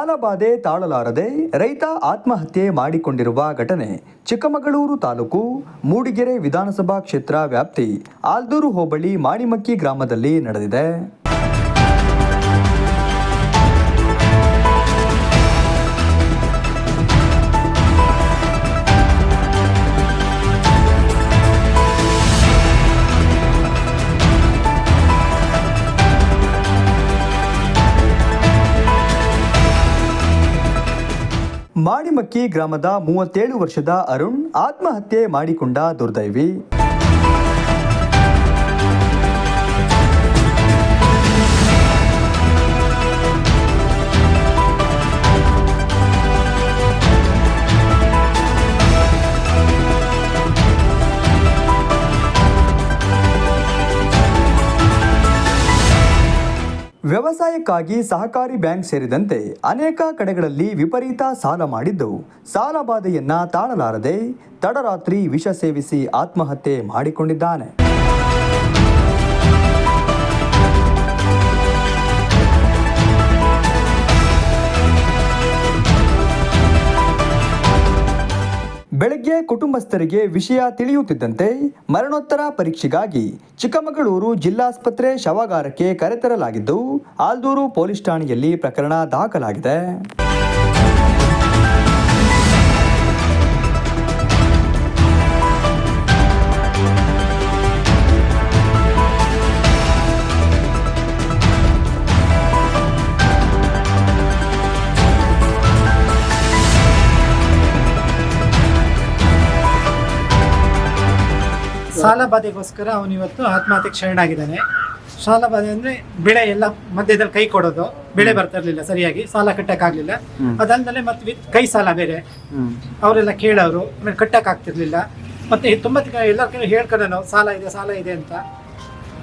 ಸಾಲಬಾಧೆ ತಾಳಲಾರದೆ ರೈತ ಆತ್ಮಹತ್ಯೆ ಮಾಡಿಕೊಂಡಿರುವ ಘಟನೆ ಚಿಕ್ಕಮಗಳೂರು ತಾಲೂಕು ಮೂಡಿಗೆರೆ ವಿಧಾನಸಭಾ ಕ್ಷೇತ್ರ ವ್ಯಾಪ್ತಿ ಆಲ್ದೂರು ಹೋಬಳಿ ಮಾಣಿಮಕ್ಕಿ ಗ್ರಾಮದಲ್ಲಿ ನಡೆದಿದೆ. ಮಾಣಿಮಕ್ಕಿ ಗ್ರಾಮದ ಮೂವತ್ತೇಳು ವರ್ಷದ ಅರುಣ್ ಆತ್ಮಹತ್ಯೆ ಮಾಡಿಕೊಂಡ ದುರ್ದೈವಿ. ವ್ಯವಸಾಯಕ್ಕಾಗಿ ಸಹಕಾರಿ ಬ್ಯಾಂಕ್ ಸೇರಿದಂತೆ ಅನೇಕ ಕಡೆಗಳಲ್ಲಿ ವಿಪರೀತ ಸಾಲ ಮಾಡಿದ್ದು, ಸಾಲ ಬಾಧೆಯನ್ನ ತಾಳಲಾರದೆ ತಡರಾತ್ರಿ ವಿಷ ಸೇವಿಸಿ ಆತ್ಮಹತ್ಯೆ ಮಾಡಿಕೊಂಡಿದ್ದಾನೆ. ಬೆಳಗ್ಗೆ ಕುಟುಂಬಸ್ಥರಿಗೆ ವಿಷಯ ತಿಳಿಯುತ್ತಿದ್ದಂತೆ ಮರಣೋತ್ತರ ಪರೀಕ್ಷೆಗಾಗಿ ಚಿಕ್ಕಮಗಳೂರು ಜಿಲ್ಲಾಸ್ಪತ್ರೆ ಶವಾಗಾರಕ್ಕೆ ಕರೆತರಲಾಗಿದ್ದು, ಆಲ್ದೂರು ಪೊಲೀಸ್ ಠಾಣೆಯಲ್ಲಿ ಪ್ರಕರಣ ದಾಖಲಾಗಿದೆ. ಸಾಲ ಬಾಧೆಗೋಸ್ಕರ ಅವನು ಇವತ್ತು ಆತ್ಮಹತ್ಯೆಗೆ ಶರಣಾಗಿದ್ದಾನೆ. ಸಾಲ ಬಾಧೆ ಅಂದ್ರೆ ಬೆಳೆ ಎಲ್ಲ ಮಧ್ಯದಲ್ಲಿ ಕೈ ಕೊಡೋದು. ಬೆಳೆ ಬರ್ತಾ ಇರ್ಲಿಲ್ಲ ಸರಿಯಾಗಿ ಸಾಲ ಕಟ್ಟಕ್ಕಾಗ್ಲಿಲ್ಲ. ಅದಾದ್ಮೇಲೆ ಮತ್ತೆ ವಿತ್ ಕೈ ಸಾಲ ಬೇರೆ. ಅವರೆಲ್ಲ ಕೇಳೋರು ಆಮೇಲೆ ಕಟ್ಟಕ್ ಆಗ್ತಿರ್ಲಿಲ್ಲ ಮತ್ತೆ ತುಂಬಾ ಎಲ್ಲರ ಕೈ ಹೇಳ್ಕೊಂಡು ನಾವು ಸಾಲ ಇದೆ ಸಾಲ ಇದೆ ಅಂತ.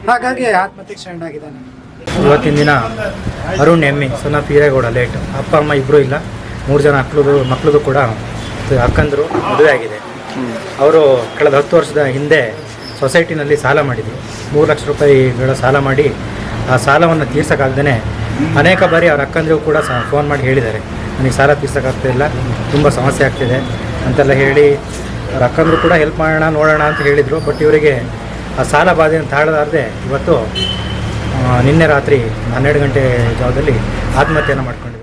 ಹಾಗಾಗಿ ಆತ್ಮಹತ್ಯೆಗೆ ಶರಣಾಗಿದ್ದಾನೆ. ಇವತ್ತಿನ ದಿನ ಅರುಣ್ ಎಮ್ಮಿ ಸುನಾ ಪೀರೇಗೌಡ ಲೇಟ್ ಅಪ್ಪ ಅಮ್ಮ ಇಬ್ಬರು ಇಲ್ಲ. ಮೂರು ಜನ ಮಕ್ಕಳದು ಮಕ್ಕಳದು ಕೂಡ ಅಕ್ಕಂದರು ಮದುವೆ ಆಗಿದೆ ಅವರು ಕಳೆದ ಹತ್ತು ವರ್ಷದ ಹಿಂದೆ ಸೊಸೈಟಿನಲ್ಲಿ ಸಾಲ ಮಾಡಿದರು. ಮೂರು ಲಕ್ಷ ರೂಪಾಯಿಗಳ ಸಾಲ ಮಾಡಿ ಆ ಸಾಲವನ್ನು ತೀರ್ಸೋಕ್ಕಾಗ್ದೇ ಅನೇಕ ಬಾರಿ ಅವ್ರ ಅಕ್ಕಂದಿರು ಕೂಡ ಸಹ ಫೋನ್ ಮಾಡಿ ಹೇಳಿದ್ದಾರೆ. ನನಗೆ ಸಾಲ ತೀರ್ಸೋಕ್ಕಾಗ್ತಾ ಇಲ್ಲ, ತುಂಬ ಸಮಸ್ಯೆ ಆಗ್ತಿದೆ ಅಂತೆಲ್ಲ ಹೇಳಿ ಅವ್ರ ಅಕ್ಕಂದ್ರು ಕೂಡ ಹೆಲ್ಪ್ ಮಾಡೋಣ, ನೋಡೋಣ ಅಂತ ಹೇಳಿದರು. ಬಟ್ ಇವರಿಗೆ ಆ ಸಾಲ ಬಾಧೆಯನ್ನು ತಾಳಲಾರದೆ ಇವತ್ತು ನಿನ್ನೆ ರಾತ್ರಿ ಹನ್ನೆರಡು ಗಂಟೆ ಜಾಗದಲ್ಲಿ ಆತ್ಮಹತ್ಯೆಯನ್ನು ಮಾಡ್ಕೊಂಡಿದ್ದಾರೆ.